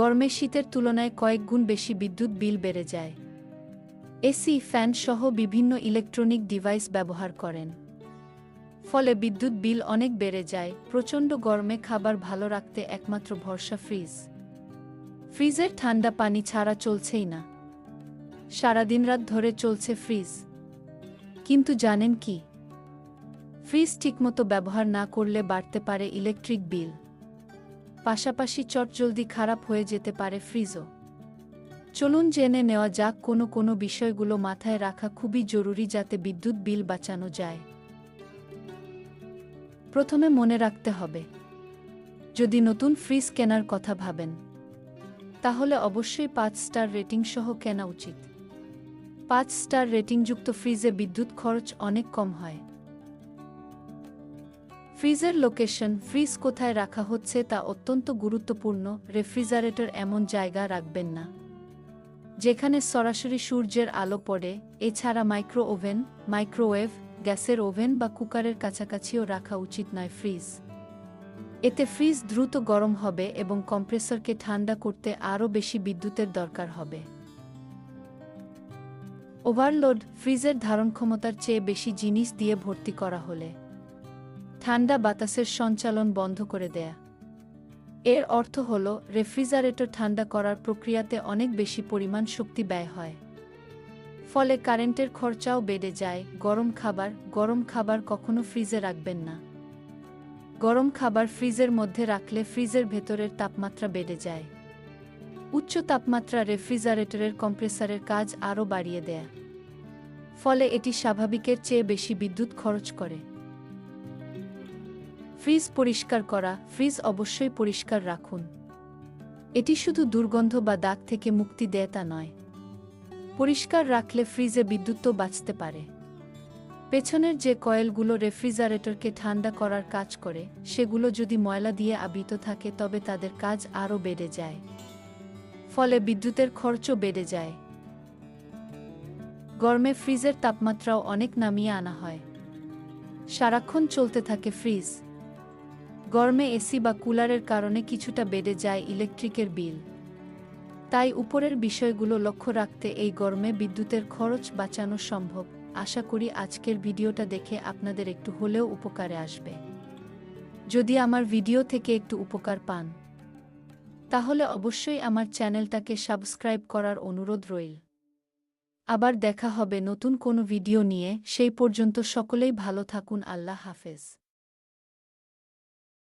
গরমে শীতের তুলনায় কয়েক গুণ বেশি বিদ্যুৎ বিল বেড়ে যায়। এসি, ফ্যান সহ বিভিন্ন ইলেকট্রনিক ডিভাইস ব্যবহার করেন। ফলে বিদ্যুৎ বিল অনেক বেড়ে যায়। প্রচণ্ড গরমে খাবার ভালো রাখতে একমাত্র ভরসা ফ্রিজ। ফ্রিজের ঠান্ডা পানি ছাড়া চলছেই না। সারাদিন রাত ধরে চলছে ফ্রিজ। কিন্তু জানেন কি? ফ্রিজ ঠিকমতো ব্যবহার না করলে বাড়তে পারে ইলেকট্রিক বিল। পাশাপাশি চটজলদি খারাপ হয়ে যেতে পারে ফ্রিজও। চলুন জেনে নেওয়া যাক কোনো কোনো বিষয়গুলো মাথায় রাখা খুবই জরুরি যাতে বিদ্যুৎ বিল বাঁচানো যায়। প্রথমে মনে রাখতে হবে, যদি নতুন ফ্রিজ কেনার কথা ভাবেন, তাহলে অবশ্যই পাঁচ স্টার রেটিং সহ কেনা উচিত। পাঁচ স্টার রেটিংযুক্ত ফ্রিজে বিদ্যুৎ খরচ অনেক কম হয়। ফ্রিজের লোকেশন ফ্রিজ কোথায় রাখা হচ্ছে তা অত্যন্ত গুরুত্বপূর্ণ, রেফ্রিজারেটর এমন জায়গা রাখবেন না। যেখানে সরাসরি সূর্যের আলো পড়ে, এছাড়া মাইক্রো ওভেন, মাইক্রোওয়েভ, গ্যাসের ওভেন বা কুকারের কাছাকাছিও রাখা উচিত নয় ফ্রিজ। এতে ফ্রিজ দ্রুত গরম হবে এবং কম্প্রেসরকে ঠান্ডা করতে আরও বেশি বিদ্যুতের দরকার হবে। ওভারলোড ফ্রিজের ধারণ ক্ষমতার চেয়ে বেশি জিনিস দিয়ে ভর্তি করা হলে। ঠান্ডা বাতাসের সঞ্চালন বন্ধ করে দেয়া। এর অর্থ হল, রেফ্রিজারেটর ঠান্ডা করার প্রক্রিয়াতে অনেক বেশি পরিমাণ শক্তি ব্যয় হয়। ফলে কারেন্টের খরচাও বেড়ে যায়। গরম খাবার গরম খাবার কখনো ফ্রিজে রাখবেন না। গরম খাবার ফ্রিজের মধ্যে রাখলে ফ্রিজের ভেতরের তাপমাত্রা বেড়ে যায়। উচ্চ তাপমাত্রা রেফ্রিজারেটরের কম্প্রেসারের কাজ আরও বাড়িয়ে দেয়। ফলে এটি স্বাভাবিকের চেয়ে বেশি বিদ্যুৎ খরচ করে। ফ্রিজ পরিষ্কার করা, ফ্রিজ অবশ্যই পরিষ্কার রাখুন। এটি শুধু দুর্গন্ধ বা দাগ থেকে মুক্তি দেয় তা নয়। পরিষ্কার রাখলে ফ্রিজে বিদ্যুৎও বাঁচতে পারে। পেছনের যে কয়েলগুলো রেফ্রিজারেটরকে ঠান্ডা করার কাজ করে, সেগুলো যদি ময়লা দিয়ে আবৃত থাকে, তবে তাদের কাজ আরও বেড়ে যায়। ফলে বিদ্যুতের খরচও বেড়ে যায়। গরমে ফ্রিজের তাপমাত্রাও অনেক নামিয়ে আনা হয়। সারাক্ষণ চলতে থাকে ফ্রিজ। গরমে এসি বা কুলারের কারণে কিছুটা বেড়ে যায় ইলেকট্রিকের বিল। তাই উপরের বিষয়গুলো লক্ষ্য রাখতে এই গরমে বিদ্যুতের খরচ বাঁচানো সম্ভব। আশা করি আজকের ভিডিওটা দেখে আপনাদের একটু হলেও উপকারে আসবে। যদি আমার ভিডিও থেকে একটু উপকার পান, তাহলে অবশ্যই আমার চ্যানেলটাকে সাবস্ক্রাইব করার অনুরোধ রইল। আবার দেখা হবে নতুন কোনো ভিডিও নিয়ে। সেই পর্যন্ত সকলেই ভালো থাকুন। আল্লাহ হাফেজ।